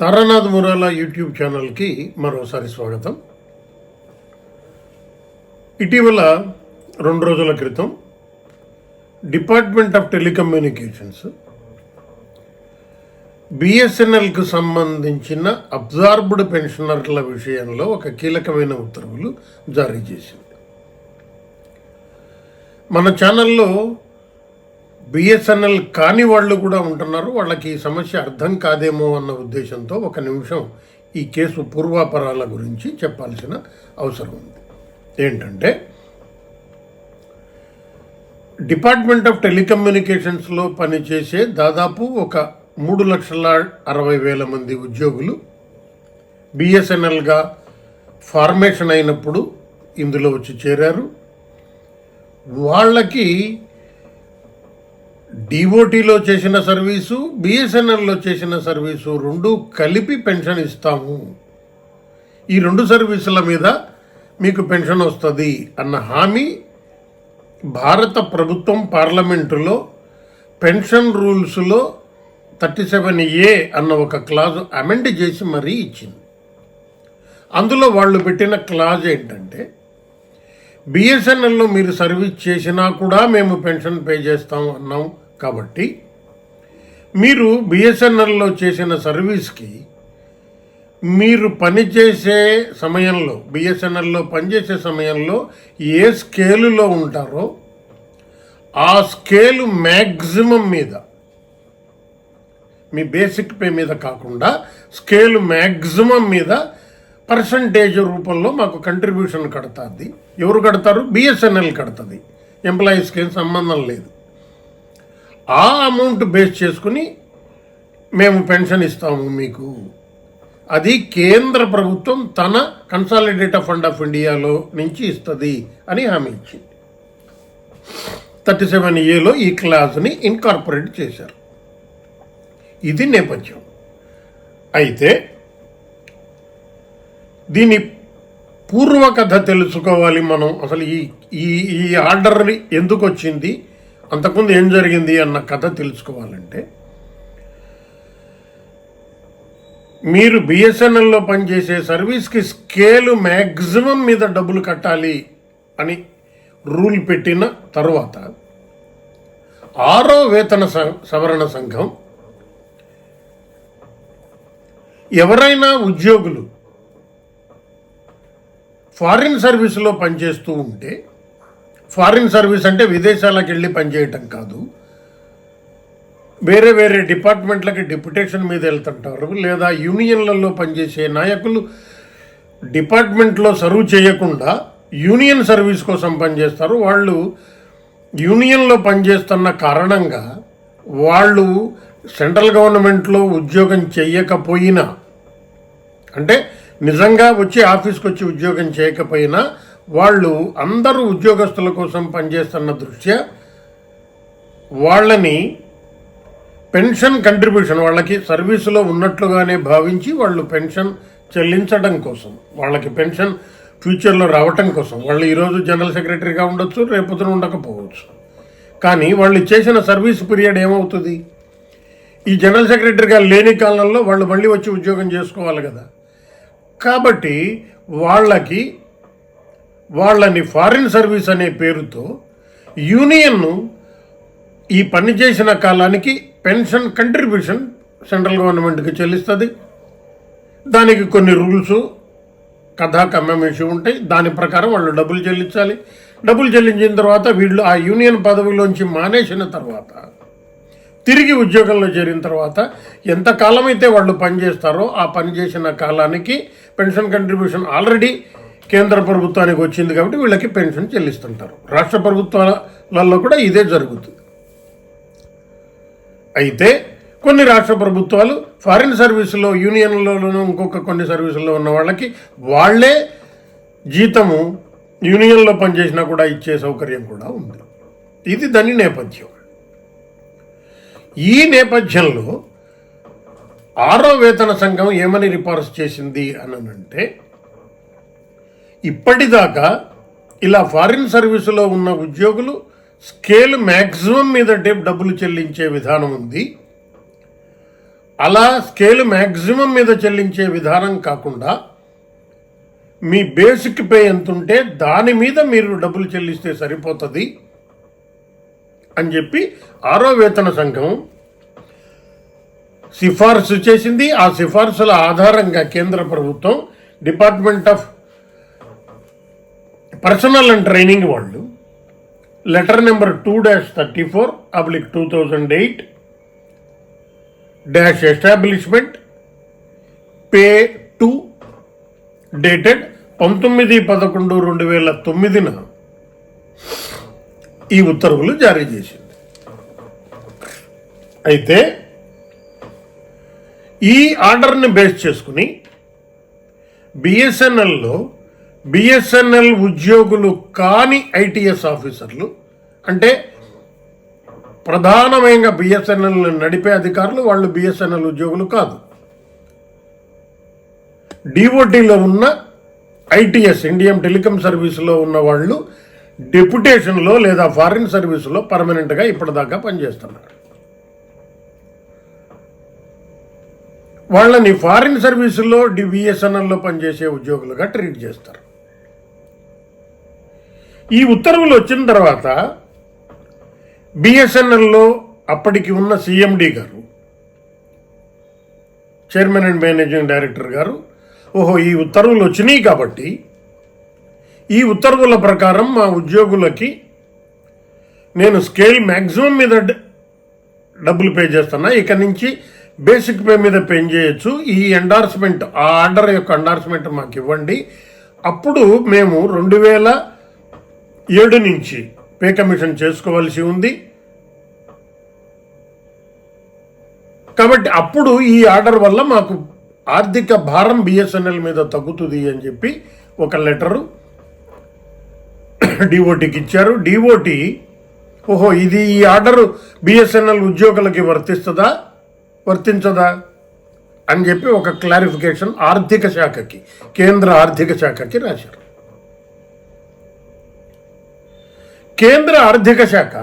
Taranath మురాలా YouTube ఛానల్కి మరోసారి స్వాగతం. ఇటీవల రెండు రోజుల క్రితం డిపార్ట్మెంట్ ఆఫ్ టెలికమ్యూనికేషన్స్ బిఎస్ఎన్ఎల్కు సంబంధించిన అబ్జార్బ్డ్ పెన్షనర్ల విషయంలో ఒక కీలకమైన ఉత్తర్వులు జారీ చేసింది. మన ఛానల్లో బిఎస్ఎన్ఎల్ కాని వాళ్ళు కూడా ఉంటున్నారు. వాళ్ళకి ఈ సమస్య అర్థం కాదేమో అన్న ఉద్దేశంతో ఒక నిమిషం ఈ కేసు పూర్వాపరాల గురించి చెప్పాల్సిన అవసరం ఉంది. ఏంటంటే డిపార్ట్మెంట్ ఆఫ్ టెలికమ్యూనికేషన్స్లో పనిచేసే దాదాపు ఒక మూడు లక్షల అరవై వేల మంది ఉద్యోగులు బిఎస్ఎన్ఎల్గా ఫార్మేషన్ అయినప్పుడు ఇందులో వచ్చి చేరారు. వాళ్ళకి డిఓటీలో చేసిన సర్వీసు బిఎస్ఎన్ఎల్లో చేసిన సర్వీసు రెండు కలిపి పెన్షన్ ఇస్తాము. ఈ రెండు సర్వీసుల మీద మీకు పెన్షన్ వస్తుంది అన్న హామీ భారత ప్రభుత్వం పార్లమెంటులో పెన్షన్ రూల్స్లో థర్టీ సెవెన్ ఏ అన్న ఒక క్లాజు అమెండ్ చేసి మరీ ఇచ్చింది. అందులో వాళ్ళు పెట్టిన క్లాజ్ ఏంటంటే బిఎస్ఎన్ఎల్లో మీరు సర్వీస్ చేసినా కూడా మేము పెన్షన్ పే చేస్తాం అన్నాం. కాబట్టి మీరు బిఎస్ఎన్ఎల్లో చేసిన సర్వీస్కి మీరు పనిచేసే సమయంలో బిఎస్ఎన్ఎల్లో పనిచేసే సమయంలో ఏ స్కేలులో ఉంటారో ఆ స్కేలు మ్యాక్సిమం మీద మీ బేసిక్ పే మీద కాకుండా స్కేల్ మ్యాక్సిమం మీద పర్సంటేజ్ రూపంలో మాకు కంట్రిబ్యూషన్ కడుతుంది. ఎవరు కడతారు? బిఎస్ఎన్ఎల్ కడుతుంది. ఎంప్లాయీస్కి సంబంధం లేదు. ఆ అమౌంట్ బేస్ చేసుకుని మేము పెన్షన్ ఇస్తాము మీకు. అది కేంద్ర ప్రభుత్వం తన కన్సాలిడేట్ ఫండ్ ఆఫ్ ఇండియాలో నుంచి ఇస్తుంది అని హామీ ఇచ్చింది. థర్టీ సెవెన్ ఏలో ఈ క్లాజ్ని ఇన్కార్పొరేట్ చేశారు. ఇది నేపథ్యం. అయితే దీని పూర్వకథ తెలుసుకోవాలి మనం. అసలు ఈ ఈ ఈ ఆర్డర్ ఎందుకు వచ్చింది అంతకుముందు ఏం జరిగింది అన్న కథ తెలుసుకోవాలంటే మీరు బిఎస్ఎన్ఎల్లో పనిచేసే సర్వీస్కి స్కేలు మ్యాక్సిమం మీద డబ్బులు కట్టాలి అని రూల్ పెట్టిన తర్వాత ఆరో వేతన స- సవరణ సంఘం ఎవరైనా ఉద్యోగులు ఫారిన్ సర్వీస్లో పనిచేస్తూ ఉంటే ఫారిన్ సర్వీస్ అంటే విదేశాలకు వెళ్ళి పనిచేయటం కాదు. వేరే వేరే డిపార్ట్మెంట్లకి డిప్యుటేషన్ మీద వెళ్తుంటారు. లేదా యూనియన్లలో పనిచేసే నాయకులు డిపార్ట్మెంట్లో సర్వ్ చేయకుండా యూనియన్ సర్వీస్ కోసం పనిచేస్తారు. వాళ్ళు యూనియన్లో పనిచేస్తున్న కారణంగా వాళ్ళు సెంట్రల్ గవర్నమెంట్లో ఉద్యోగం చేయకపోయినా అంటే నిజంగా వచ్చి ఆఫీస్కి వచ్చి ఉద్యోగం చేయకపోయినా వాళ్ళు అందరూ ఉద్యోగస్తుల కోసం పనిచేస్తున్న దృష్ట్యా వాళ్ళని పెన్షన్ కంట్రిబ్యూషన్ వాళ్ళకి సర్వీసులో ఉన్నట్లుగానే భావించి వాళ్ళు పెన్షన్ చెల్లించడం కోసం వాళ్ళకి పెన్షన్ ఫ్యూచర్లో రావటం కోసం. వాళ్ళు ఈరోజు జనరల్ సెక్రటరీగా ఉండొచ్చు రేపొద్దున ఉండకపోవచ్చు. కానీ వాళ్ళు చేసిన సర్వీస్ పీరియడ్ ఏమవుతుంది? ఈ జనరల్ సెక్రటరీగా లేని కాలంలో వాళ్ళు మళ్ళీ వచ్చి ఉద్యోగం చేసుకోవాలి కదా. కాబట్టి వాళ్ళకి వాళ్ళని ఫారిన్ సర్వీస్ అనే పేరుతో యూనియన్ను ఈ పని చేసిన కాలానికి పెన్షన్ కంట్రిబ్యూషన్ సెంట్రల్ గవర్నమెంట్కి చెల్లిస్తుంది. దానికి కొన్ని రూల్స్ కథా కమ్మం ఉంటాయి. దాని ప్రకారం వాళ్ళు డబ్బులు చెల్లించాలి. డబ్బులు చెల్లించిన తర్వాత వీళ్ళు ఆ యూనియన్ పదవిలోంచి మానేసిన తర్వాత తిరిగి ఉద్యోగంలో చేరిన తర్వాత ఎంత కాలం అయితే వాళ్ళు పనిచేస్తారో ఆ పనిచేసిన కాలానికి పెన్షన్ కంట్రిబ్యూషన్ ఆల్రెడీ కేంద్ర ప్రభుత్వానికి వచ్చింది కాబట్టి వీళ్ళకి పెన్షన్ చెల్లిస్తుంటారు. రాష్ట్ర ప్రభుత్వాలలో కూడా ఇదే జరుగుతుంది. అయితే కొన్ని రాష్ట్ర ప్రభుత్వాలు ఫారిన్ సర్వీసులో యూనియన్లోనూ ఇంకొక కొన్ని సర్వీసుల్లో ఉన్న వాళ్ళకి వాళ్ళే జీతము యూనియన్లో పనిచేసినా కూడా ఇచ్చే సౌకర్యం కూడా ఉంది. ఇది దాని నేపథ్యం. ఈ నేపథ్యంలో ఆరో వేతన సంఘం ఏమని రిపార్స్ చేసింది అనంటే ఇప్పటిదాకా ఇలా ఫారిన్ సర్వీసులో ఉన్న ఉద్యోగులు స్కేల్ మ్యాక్సిమం మీద డే- డబ్బులు చెల్లించే విధానం ఉంది. అలా స్కేల్ మ్యాక్సిమం మీద చెల్లించే విధానం కాకుండా మీ బేసిక్ పే ఎంత ఉంటే దాని మీద మీరు డబ్బులు చెల్లిస్తే సరిపోతుంది అని చెప్పి ఆరో వేతన సంఘం సిఫార్సు చేసింది. ఆ సిఫార్సుల ఆధారంగా కేంద్ర ప్రభుత్వం department of personnel and training వాళ్ళు. Letter number two dash thirty four oblique two thousand eight dash establishment pay two dated పంతొమ్మిది పదకొండు రెండు వేల తొమ్మిదిన ఈ ఉత్తర్వులు జారీ చేసింది. అయితే ఈ ఆర్డర్ని బేస్ చేసుకుని బిఎస్ఎన్ఎల్లో బిఎస్ఎన్ఎల్ ఉద్యోగులు కాని ఐటీఎస్ ఆఫీసర్లు అంటే ప్రధానమైన బిఎస్ఎన్ఎల్ నడిపే అధికారులు వాళ్ళు బిఎస్ఎన్ఎల్ ఉద్యోగులు కాదు. డిఓటీలో ఉన్న ఐటీఎస్ ఇండియన్ టెలికం సర్వీసులో ఉన్న వాళ్ళు డెప్యుటేషన్లో లేదా ఫారిన్ సర్వీసులో పర్మనెంట్గా ఇప్పటిదాకా పనిచేస్తున్నారు. వాళ్ళని ఫారిన్ సర్వీసుల్లో డి బిఎస్ఎన్ఎల్లో పనిచేసే ఉద్యోగులుగా ట్రీట్ చేస్తారు. ఈ ఉత్తర్వులు వచ్చిన తర్వాత బిఎస్ఎన్ఎల్లో అప్పటికి ఉన్న సిఎండి గారు చైర్మన్ అండ్ మేనేజింగ్ డైరెక్టర్ గారు ఓహో ఈ ఉత్తర్వులు వచ్చినాయి కాబట్టి ఈ ఉత్తర్వుల ప్రకారం మా ఉద్యోగులకి నేను స్కేల్ మ్యాక్సిమం మీద డబ్బులు పే చేస్తున్నా. ఇక నుంచి బేసిక్ పే మీద పే చేయొచ్చు. ఈ ఎండార్స్మెంట్ ఆ ఆర్డర్ యొక్క ఎండార్స్మెంట్ మాకు ఇవ్వండి. అప్పుడు మేము రెండు వేల ఏడు నుంచి పే కమిషన్ చేసుకోవాల్సి ఉంది. కాబట్టి అప్పుడు ఈ ఆర్డర్ వల్ల మాకు ఆర్థిక భారం బిఎస్ఎన్ఎల్ మీద తగ్గుతుంది అని చెప్పి ఒక లెటరు డిఓటికి ఇచ్చారు. డిఓటి ఓహో ఇది ఈ ఆర్డర్ బిఎస్ఎన్ఎల్ ఉద్యోగులకి వర్తిస్తుందా? వర్తించదా? అని చెప్పి ఒక క్లారిఫికేషన్ ఆర్థిక శాఖకి కేంద్ర ఆర్థిక శాఖకి రాశారు. కేంద్ర ఆర్థిక శాఖ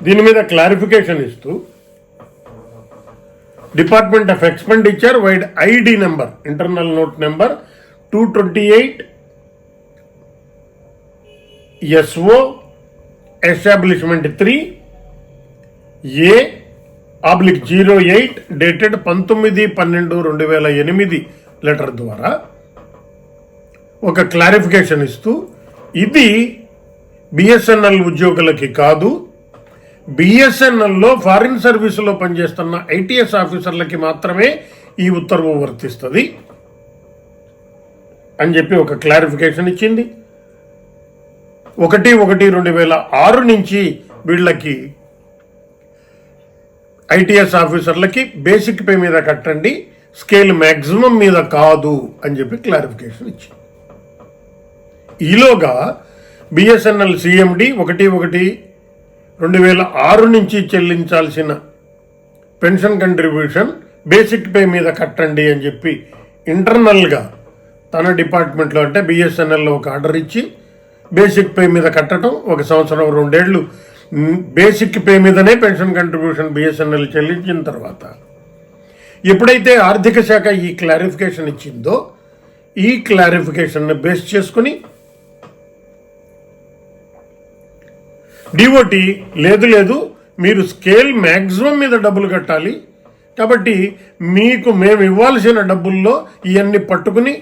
దీని మీద క్లారిఫికేషన్ ఇస్తూ department of expenditure vide ID number internal note number two twenty eight SO establishment three A oblique zero eight dated పంతొమ్మిది పన్నెండు రెండు వేల ఎనిమిది లెటర్ ద్వారా. ఒక క్లారిఫికేషన్ ఇస్తూ ఇది బిఎస్ఎన్ఎల్ ఉద్యోగులకి కాదు. బిఎస్ఎన్ఎల్లో ఫారిన్ సర్వీసులో పనిచేస్తున్న ఐటీఎస్ ఆఫీసర్లకి మాత్రమే ఈ ఉత్తర్వు వర్తిస్తుంది అని చెప్పి ఒక క్లారిఫికేషన్ ఇచ్చింది. ఒకటి ఒకటి రెండు వేల ఆరు నుంచి వీళ్ళకి ఐటీఎస్ ఆఫీసర్లకి బేసిక్ పే మీద కట్టండి స్కేల్ మ్యాక్సిమం మీద కాదు అని చెప్పి క్లారిఫికేషన్ ఇచ్చింది. ఈలోగా బిఎస్ఎన్ఎల్ సిఎండి ఒకటి ఒకటి రెండు వేల ఆరు నుంచి చెల్లించాల్సిన పెన్షన్ కంట్రిబ్యూషన్ బేసిక్ పే మీద కట్టండి అని చెప్పి ఇంటర్నల్గా తన డిపార్ట్మెంట్లో అంటే బిఎస్ఎన్ఎల్లో ఒక ఆర్డర్ ఇచ్చి బేసిక్ పే మీద కట్టడం ఒక సంవత్సరం రెండేళ్ళు బేసిక్ పే మీదనే పెన్షన్ కంట్రిబ్యూషన్ బిఎస్ఎన్ఎల్ చెల్లించిన తర్వాత ఎప్పుడైతే ఆర్థిక శాఖ ఈ క్లారిఫికేషన్ ఇచ్చిందో ఈ క్లారిఫికేషన్ని బేస్ చేసుకుని డిఓటి లేదు లేదు. మీరు స్కేల్ మ్యాక్సిమం మీద డబ్బులు కట్టాలి. కాబట్టి మీకు మేము ఇవ్వాల్సిన డబ్బుల్లో ఇవన్నీ పట్టుకుని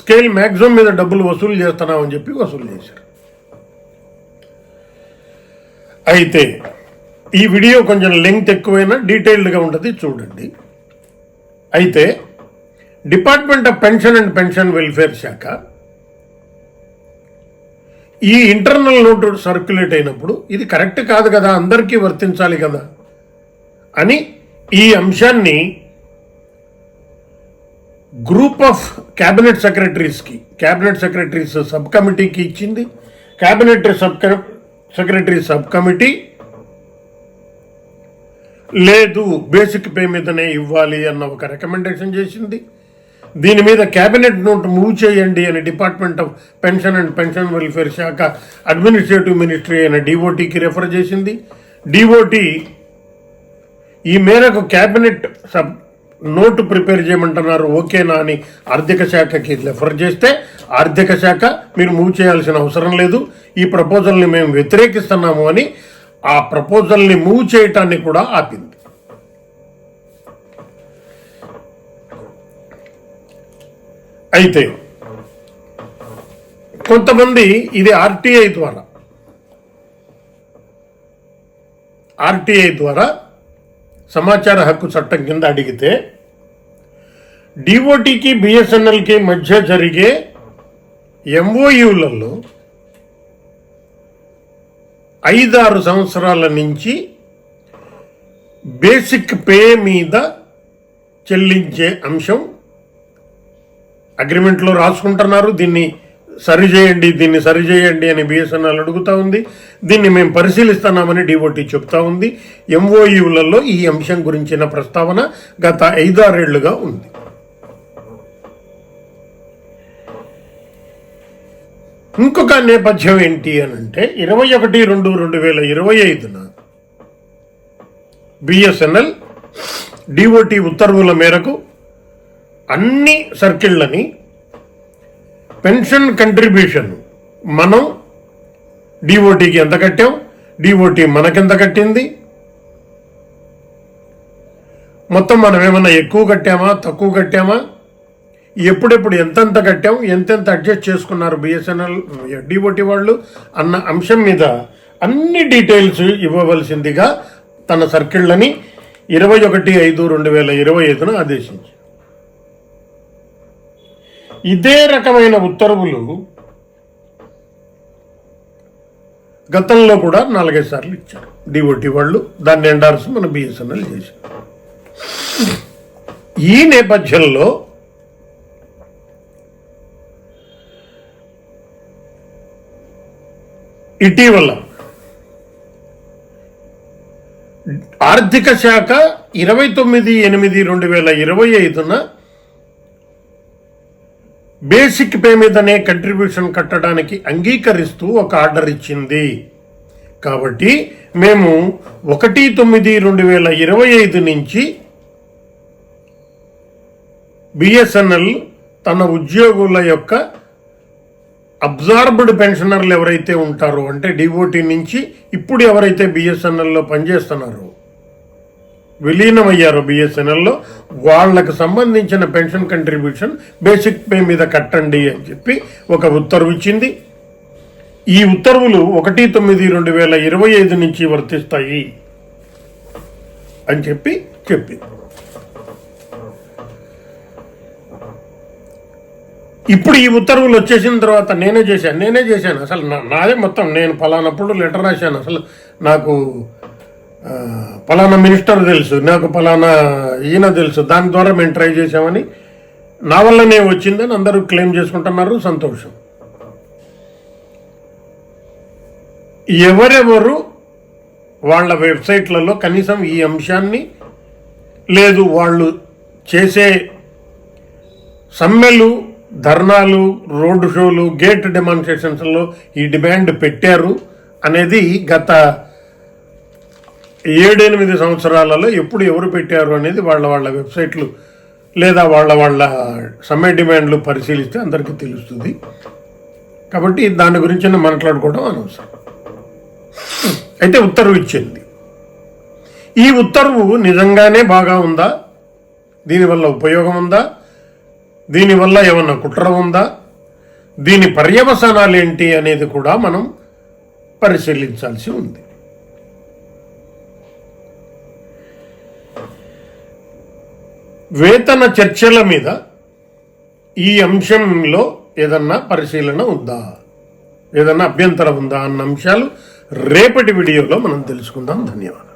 స్కేల్ మ్యాక్సిమం మీద డబ్బులు వసూలు చేస్తున్నామని చెప్పి వసూలు చేశారు. అయితే ఈ వీడియో కొంచెం లెంగ్త్ ఎక్కువైనా డీటెయిల్డ్గా ఉంటుంది చూడండి. అయితే department of pension and pension welfare శాఖ ఈ ఇంటర్నల్ నోట్ సర్క్యులేట్ అయినప్పుడు ఇది కరెక్ట్ కాదు కదా అందరికీ వర్తించాలి కదా అని ఈ అంశాన్ని గ్రూప్ ఆఫ్ క్యాబినెట్ సెక్రటరీస్కి క్యాబినెట్ సెక్రటరీస్ సబ్ కమిటీకి ఇచ్చింది. Cabinet sub secretary sub committee లేదు బేసిక్ పే మీదనే ఇవ్వాలి అన్న ఒక రికమెండేషన్ చేసింది. దీని మీద క్యాబినెట్ నోట్ మూవ్ చేయండి అని department of pension and pension welfare శాఖ అడ్మినిస్ట్రేటివ్ మినిస్ట్రీ అయిన డిఓటీకి రెఫర్ చేసింది. డిఓటి ఈ మేరకు కేబినెట్ సబ్ నోటు ప్రిపేర్ చేయమంటున్నారు ఓకేనా అని ఆర్థిక శాఖకి రెఫర్ చేస్తే ఆర్థిక శాఖ మీరు మూవ్ చేయాల్సిన అవసరం లేదు. ఈ ప్రపోజల్ని మేము వ్యతిరేకిస్తున్నాము అని ఆ ప్రపోజల్ని మూవ్ చేయటాన్ని కూడా ఆపింది. అయితే కొంతమంది ఇది ఆర్టీఐ ద్వారా. ఆర్టీఐ ద్వారా సమాచార హక్కు చట్టం కింద అడిగితే డిఓటికి బిఎస్ఎన్ఎల్కి మధ్య జరిగే ఎంఓయూలలో ఐదారు సంవత్సరాల నుంచి బేసిక్ పే మీద చెల్లించే అంశం అగ్రిమెంట్లో రాసుకుంటున్నారు. దీన్ని సరి చేయండి దీన్ని సరి చేయండి అని బిఎస్ఎన్ఎల్ అడుగుతా ఉంది. దీన్ని మేము పరిశీలిస్తున్నామని డిఓటి చెప్తా ఉంది. ఎంఓయూలలో ఈ అంశం గురించిన ప్రస్తావన గత ఐదారేళ్ళుగా ఉంది. ఇంకొక నేపథ్యం ఏంటి అని అంటే ఇరవై ఒకటి రెండు రెండు వేల ఇరవై ఐదున బిఎస్ఎన్ఎల్ డిఓటి ఉత్తర్వుల మేరకు అన్ని సర్కిళ్ళని పెన్షన్ కంట్రిబ్యూషన్ మనం డిఓటికి ఎంత కట్టాం? డిఓటి మనకెంత కట్టింది? మొత్తం మనం ఏమన్నా ఎక్కువ కట్టామా? తక్కువ కట్టామా? ఎప్పుడెప్పుడు ఎంతెంత కట్టాం? ఎంతెంత అడ్జస్ట్ చేసుకున్నారు బిఎస్ఎన్ఎల్ డిఓటి వాళ్ళు అన్న అంశం మీద అన్ని డీటెయిల్స్ ఇవ్వవలసిందిగా తన సర్కిళ్ళని ఇరవై ఒకటి ఐదు రెండు వేల ఇరవై ఐదున ఆదేశించింది. ఇదే రకమైన ఉత్తర్వులు గతంలో కూడా నాలుగైదు సార్లు ఇచ్చారు. డిఓటి వాళ్ళు దాన్ని ఎండార్స్ మన బిఎస్ఎన్ఎల్ చేశారు. ఈ నేపథ్యంలో ఇటీవల ఆర్థిక శాఖ ఇరవై తొమ్మిది ఎనిమిది రెండు వేల ఇరవై ఐదున బేసిక్ పే మీదనే కంట్రిబ్యూషన్ కట్టడానికి అంగీకరిస్తూ ఒక ఆర్డర్ ఇచ్చింది. కాబట్టి మేము ఒకటి తొమ్మిది రెండు వేల ఇరవై ఐదు నుంచి బిఎస్ఎన్ఎల్ తన ఉద్యోగుల యొక్క అబ్జార్బ్డ్ పెన్షనర్లు ఎవరైతే ఉంటారో అంటే డిఓటి నుంచి ఇప్పుడు ఎవరైతే బిఎస్ఎన్ఎల్లో పనిచేస్తున్నారో విలీనమయ్యారో బిఎస్ఎన్ఎల్లో. వాళ్ళకు సంబంధించిన పెన్షన్ కంట్రిబ్యూషన్ బేసిక్ పే మీద కట్టండి అని చెప్పి ఒక ఉత్తర్వు ఇచ్చింది. ఈ ఉత్తర్వులు ఒకటి తొమ్మిది రెండు వేల ఇరవై ఐదు నుంచి వర్తిస్తాయి అని చెప్పి చెప్పింది. ఇప్పుడు ఈ ఉత్తర్వులు వచ్చేసిన తర్వాత నేనే చేశాను నేనే చేశాను. అసలు నాదే మొత్తం. నేను ఫలానప్పుడు లెటర్ రాశాను. అసలు నాకు పలానా ఫలానా మినిస్టర్ తెలుసు నాకు ఫలానా ఈయన తెలుసు. దాని ద్వారా మేము ట్రై చేశామని నా వల్లనే వచ్చిందని అందరూ క్లెయిమ్ చేసుకుంటున్నారు సంతోషం. ఎవరెవరు వాళ్ళ వెబ్సైట్లలో కనీసం ఈ అంశాన్ని లేదు వాళ్ళు చేసే సమ్మెలు ధర్నాలు రోడ్డు షోలు గేట్ డెమాన్స్ట్రేషన్స్లో ఈ డిమాండ్ పెట్టారు అనేది గత ఏడెనిమిది సంవత్సరాలలో ఎప్పుడు ఎవరు పెట్టారు అనేది వాళ్ళ వాళ్ళ వెబ్సైట్లు లేదా వాళ్ళ వాళ్ళ సమ్మె డిమాండ్లు పరిశీలిస్తే అందరికీ తెలుస్తుంది. కాబట్టి దాని గురించి మాట్లాడుకోవడం అనవసరం. అయితే ఉత్తర్వు ఇచ్చింది. ఈ ఉత్తర్వు నిజంగానే బాగా ఉందా? దీనివల్ల ఉపయోగం ఉందా? దీనివల్ల ఏమన్నా కుట్ర ఉందా? దీని పర్యవసానాలు ఏంటి అనేది కూడా మనం పరిశీలించాల్సి ఉంది. వేతన చర్చల మీద ఈ అంశంలో ఏదన్నా పరిశీలన ఉందా? ఏదన్నా అభ్యంతరం ఉందా అన్న అంశాలు రేపటి వీడియోలో మనం తెలుసుకుందాం. ధన్యవాదాలు.